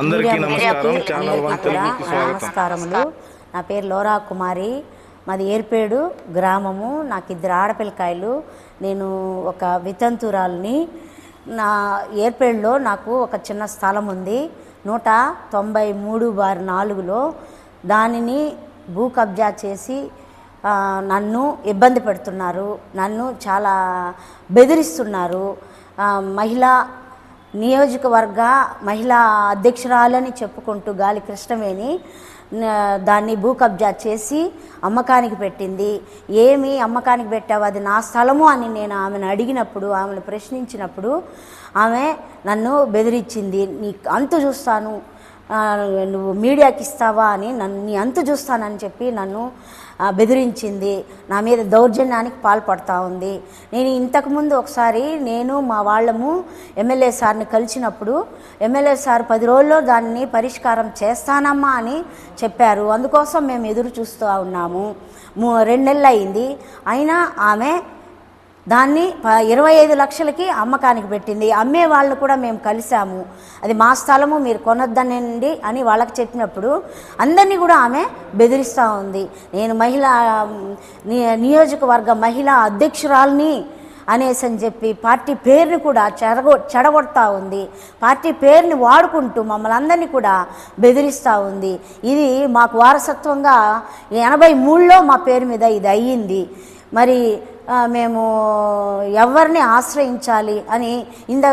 అందరికీ నమస్కారం. Channel one తెలుగుకి స్వాగతం. నమస్కారములు. నా పేరు లోరా కుమారి. మాది ఏర్పేడు గ్రామము. నాకు ఇద్దరు ఆడపిల్లకాయలు. నేను ఒక వితంతురాల్ని. నా ఏర్పేడులో నాకు ఒక చిన్న స్థలం ఉంది. నూట తొంభై మూడు బార్ నాలుగులో దానిని భూ కబ్జా చేసి నన్ను ఇబ్బంది పెడుతున్నారు. నన్ను చాలా బెదిరిస్తున్నారు. మహిళా నియోజకవర్గ మహిళా అధ్యక్షురాలని చెప్పుకుంటూ గాలి కృష్ణవేణి దాన్ని భూ కబ్జా చేసి అమ్మకానికి పెట్టింది. ఏమి అమ్మకానికి పెట్టావు? అది నా స్థలము అని నేను ఆమెను అడిగినప్పుడు ఆమెను ప్రశ్నించినప్పుడు ఆమె నన్ను బెదిరించింది. నీ అంతు చూస్తాను. నువ్వు మీడియాకి ఇస్తావా అని నన్ను నీ అంతు చూస్తానని చెప్పి నన్ను బెదిరించింది. నా మీద దౌర్జన్యానికి పాల్పడతా ఉంది. నేను ఇంతకుముందు ఒకసారి నేను మా వాళ్ళము ఎమ్మెల్యే సార్ని కలిసినప్పుడు ఎమ్మెల్యే సార్ పది రోజుల్లో దాన్ని పరిష్కారం చేస్తానమ్మా అని చెప్పారు. అందుకోసం మేము ఎదురు చూస్తూ ఉన్నాము. మూ- రెండు నెలలు అయింది అయినా ఆమె దాన్ని ప- ఇరవై ఐదు లక్షలకి అమ్మకానికి పెట్టింది. అమ్మే వాళ్ళు కూడా మేము కలిసాము అది మా స్థలము మీరు కొనొద్దనండి అని వాళ్ళకి చెప్పినప్పుడు అందరినీ కూడా ఆమె బెదిరిస్తూ ఉంది. నేను మహిళా నియోజకవర్గ మహిళా అధ్యక్షురాల్ని అనేసి అని చెప్పి పార్టీ పేరుని కూడా చెడగొ చెడగొడతా ఉంది. పార్టీ పేరుని వాడుకుంటూ మమ్మల్ని అందరినీ కూడా బెదిరిస్తూ ఉంది. ఇది మాకు వారసత్వంగా ఎనభై మూడులో మా పేరు మీద ఇది అయ్యింది. మరి మేము ఎవరిని ఆశ్రయించాలి అని ఇంద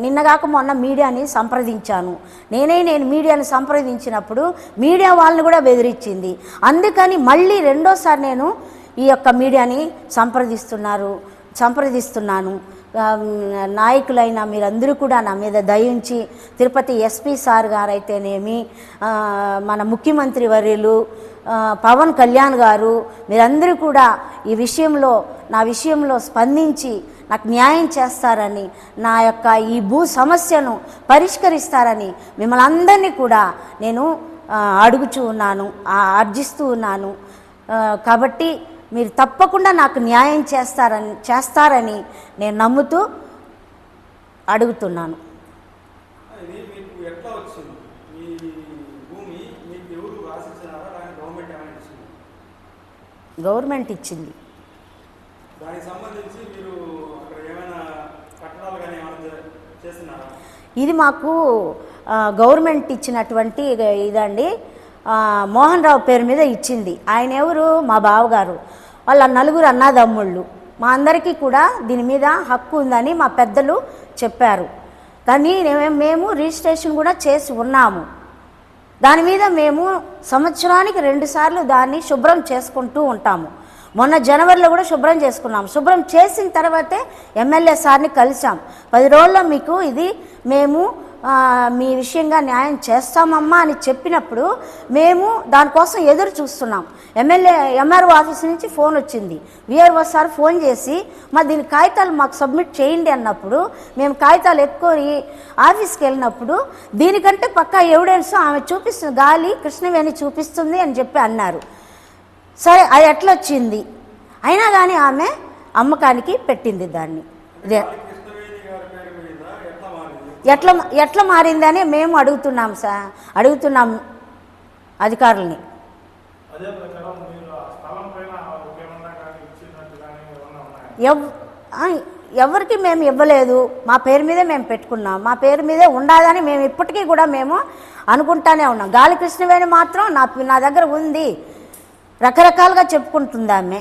నిన్నగాక మొన్న మీడియాని సంప్రదించాను. నేనే నేను మీడియాని సంప్రదించినప్పుడు మీడియా వాళ్ళని కూడా బెదిరించింది. అందుకని మళ్ళీ రెండోసారి నేను ఈ యొక్క మీడియాని సంప్రదిస్తున్నారు సంప్రదిస్తున్నాను. నాయకులైన మీరందరూ కూడా నా మీద దయించి తిరుపతి ఎస్పీ సార్ గారైతేనేమి మన ముఖ్యమంత్రి వర్యులు పవన్ కళ్యాణ్ గారు మీరందరూ కూడా ఈ విషయంలో నా విషయంలో స్పందించి నాకు న్యాయం చేస్తారని నా యొక్క ఈ భూ సమస్యను పరిష్కరిస్తారని మిమ్మల్ని అందరినీ కూడా నేను అడుగుచూ ఉన్నాను ఆర్జిస్తూ అర్జిస్తూ ఉన్నాను. కాబట్టి మీరు తప్పకుండా నాకు న్యాయం చేస్తారని చేస్తారని నేను నమ్ముతూ అడుగుతున్నాను. గవర్నమెంట్ ఇచ్చింది. ఇది మాకు గవర్నమెంట్ ఇచ్చినటువంటి ఇద- ఇదండి. మోహన్ రావు పేరు మీద ఇచ్చింది. ఆయన ఎవరు? మా బావగారు. వాళ్ళ నలుగురు అన్నదమ్ముళ్ళు. మా అందరికీ కూడా దీని మీద హక్కు ఉందని మా పెద్దలు చెప్పారు. కానీ మేము రిజిస్ట్రేషన్ కూడా చేసి ఉన్నాము. దాని మీద మేము సంవత్సరానికి రెండుసార్లు దాన్ని శుభ్రం చేసుకుంటూ ఉంటాము. మొన్న జనవరిలో కూడా శుభ్రం చేసుకున్నాం శుభ్రం చేసిన తర్వాతే ఎమ్మెల్యే సార్ని కలిసాం పది రోజుల్లో మీకు ఇది మేము మీ విషయంగా న్యాయం చేస్తామమ్మా అని చెప్పినప్పుడు మేము దానికోసం ఎదురు చూస్తున్నాం. ఎమ్మెల్యే ఎంఆర్ఓ ఆఫీస్ నుంచి ఫోన్ వచ్చింది. విఆర్ఓ సార్ ఫోన్ చేసి మా దీని కాగితాలు మాకు సబ్మిట్ చేయండి అన్నప్పుడు మేము కాగితాలు ఎత్తుకొని ఆఫీస్కి వెళ్ళినప్పుడు దీనికంటే పక్కా ఎవిడెన్స్ ఆమె చూపిస్తుంది గాలి కృష్ణవేణి చూపిస్తుంది అని చెప్పి అన్నారు. సరే అది ఎట్లా వచ్చింది అయినా కానీ ఆమె అమ్మకానికి పెట్టింది దాన్ని ఇదే కృష్ణవేణి గారి పేరు మీద ఎట్లా మారింది ఎట్లా ఎట్లా మారిందని మేము అడుగుతున్నాం సార్ అడుగుతున్నాం అధికారుల్ని. ఎవ్ ఎవరికి మేము ఇవ్వలేదు. మా పేరు మీదే మేము పెట్టుకున్నాం. మా పేరు మీదే ఉండాలని మేము ఇప్పటికీ కూడా మేము అనుకుంటానే ఉన్నాం. గాలి కృష్ణవేణి మాత్రం నా నా దగ్గర ఉంది. రకరకాలుగా చెప్పుకుంటుంది ఆమె.